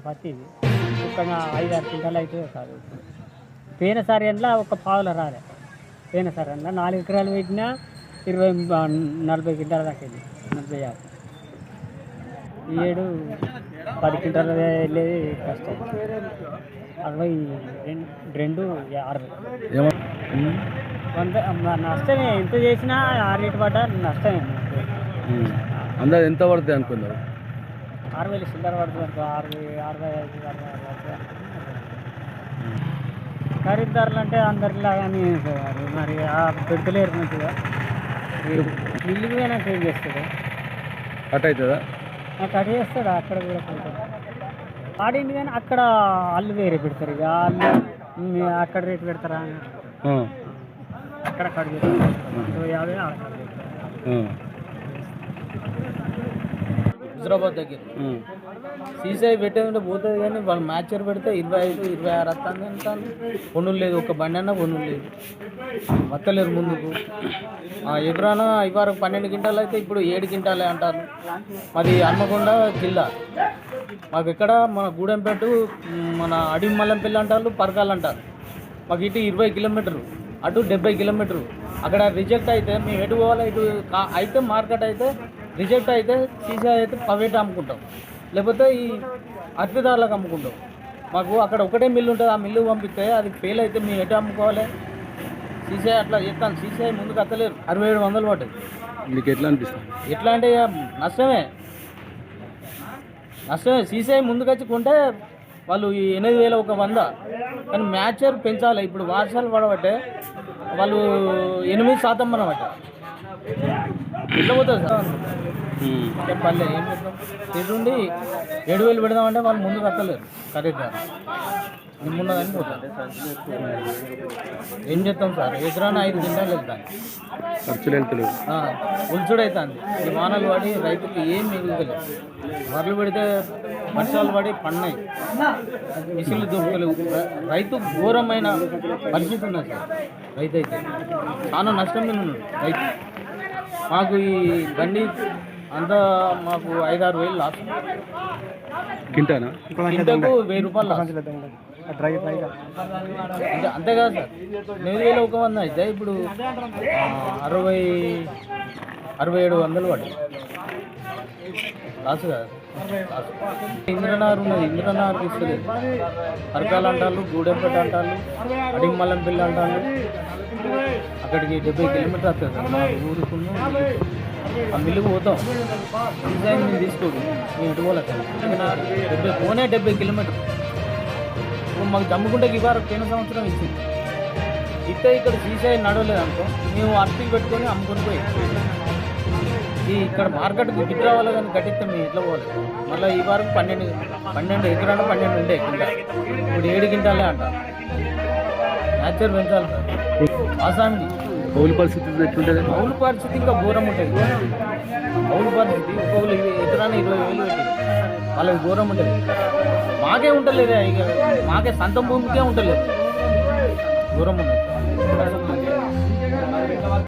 క్వింటాల పత్తి ఇది. ఒక ఐదు ఆరు క్వింటాలు అయితే కాదు. పోయినసారి ఎండ్ల ఒక పావుల రాలే. పోయినసారి ఎండ్ల నాలుగు ఎకరాలు పెట్టినా ఇరవై నలభై క్వింటాల దాకా వెళ్ళి నలభై యాభై. ఈ ఏడు పది క్వింటాలు వెళ్ళేది కష్టం. అరవై రెండు రెండు అరవై. వంద నష్టమే. ఎంత చేసినా ఆ రేటు పడ్డా నష్టమే. అందాజు ఎంత పడుతుంది అనుకున్నారు? ఆరు వేలు చిల్లర పడుతుంది అనుకో అరవై అరవై ఐదు అరవై ఆరు పడుతుంది. ఖరీదారులు అంటే అందరిలాగానే మరి ఆ పెడతలేరు మంచిగా. మిల్లుకి పోయినా ఏం చేస్తాడు? కట్ అవుతుందా? నాకు అటు చేస్తాడు? అక్కడ కూడా ఆడింది కానీ అక్కడ అల్లు వేరే పెడతారు. ఇక అల్లు అక్కడ రేటు పెడతారా. అక్కడ కట్ చేస్తారు. యాభై ఆడ కట్ చేస్తారు ఆ. హుజరాబాద్ దగ్గర. సీసీఐ పెట్టేదంటే పోతుంది కానీ వాళ్ళు మ్యాచర్ పెడితే ఇరవై ఐదు ఇరవై ఆరు వస్తుంది అంటాను పన్నులు లేదు. ఒక బండి అన్న పన్నులు లేదు. వత్తలేరు ముందుకు. ఎదురాన ఇవాళ పన్నెండు గింటాలు అయితే ఇప్పుడు ఏడు గింటాలే అంటారు. మాది హన్మకొండ జిల్లా. మాకు ఇక్కడ మన గూడెంపేట మన అడివి మల్లంపల్లి అంటారు పరకాలు అంటారు. మాకు ఇటు ఇరవై కిలోమీటర్లు అటు డెబ్బై కిలోమీటర్లు. అక్కడ రిజెక్ట్ అయితే మేము ఎటు పోవాలి? ఇటు అయితే మార్కెట్ అయితే రిజెక్ట్ అయితే సీసీ అయితే ప్రైవేట్ అమ్ముకుంటాం. లేకపోతే ఈ అతిదారులకు అమ్ముకుంటాం. మాకు అక్కడ ఒకటే మిల్లు ఉంటుంది ఆ మిల్లు పంపిస్తే అది ఫెయిల్ అయితే మేము ఎటు అమ్ముకోవాలి? సీసీఐ అట్లా చెప్తాను సీసీఐ ముందుకు అత్తలేరు. అరవై ఏడు వందలు పడ్డది మీకు ఎట్లా అనిపిస్తుంది? ఎట్లా అంటే నష్టమే. నష్టమే. సీసీఐ ముందుకొచ్చి కొంటే వాళ్ళు ఈ ఎనిమిది వేల ఒక వంద. కానీ మ్యాచర్ పెంచాలి? ఇప్పుడు వర్షాలు పడబట్టే వాళ్ళు ఎనిమిది శాతం అనమాట ఎట్లా పోతుంది సార్. చెప్పాలి ఏం చేద్దాం తిరుగుండి ఏడు వేలు పెడదామంటే వాళ్ళు ముందుకు వస్తలేరు ఖరీదారు ముందు కానీ ఏం చేస్తాం సార్? ఎదురాన ఐదు గింటలు వెళ్తాను ఖర్చులు వెళ్తలేవు ఉల్చుడైతుంది. ఈ వానలు పడి రైతుకి ఏం మిగులుతలేదు వరలు పెడితే వర్షాలు పడి పడినాయి. మిషన్లు దొరకలేవు. రైతు ఘోరమైన పరిస్థితి ఉన్నది సార్. రైతు అయితే. చాలా నష్టం మీద ఉన్నాడు రైతు. మాకు ఈ బండి అంతా మాకు ఐదారు వేలు లాస్ కింటానా వెయ్యి రూపాయలు లాస్ అంటే అంతేకాదు సార్. ఎనిమిది వేల ఒక వంద అయితే ఇప్పుడు అరవై అరవై ఏడు వందలు పడ్డాయి. లాస్ కాదు. ఇంద్రనార్ ఉన్నది. ఇంద్రనార్ తీసుకోలేదు పరకాలు అంటారు గూడెంపేట అంటారు అడిమల్లం పిల్ల అంటారు అక్కడికి డెబ్బై కిలోమీటర్ వస్తుంది సార్. మా ఊరుకున్న ఆ మిల్లుకు పోతాం. డిజైన్ మేము తీసుకోదు. మేము ఎటు పోలేదు డెబ్బై పోనే డెబ్బై కిలోమీటర్. ఇప్పుడు మాకు దమ్ముకుంటే ఇవ్వరు పోయిన సంవత్సరం ఇచ్చింది. ఇస్తే ఇక్కడ సీసాయి నడవలేదు అనుకో మేము అర్పీలు పెట్టుకొని అమ్ముకొని పోయి ఈ ఇక్కడ మార్కెట్ గిట్ రావాలి కానీ కట్టిస్తే మేము ఎట్లా పోవాలి మళ్ళీ ఈ వారం పన్నెండు పన్నెండు ఎకరాలు పన్నెండు ఉండే కింద ఇప్పుడు ఏడు గింటాలే అంట. న్యాచురల్ పెంచాలి సార్ ఆసామికి కౌలు పరిస్థితి ఎట్లుంటుంది కౌలు పరిస్థితి ఇంకా ఘోరం ఉంటుంది. కౌలు పరిస్థితి ఒక్కొక్కరు ఎకరాన్ని ఇరవై వేలు పెట్టి వాళ్ళకి ఘోరం ఉంటుంది. మాకే ఉంటలేదు ఇక మాకే సొంత భూమికే ఉంటలేదు. ఘోరం ఉంటుంది.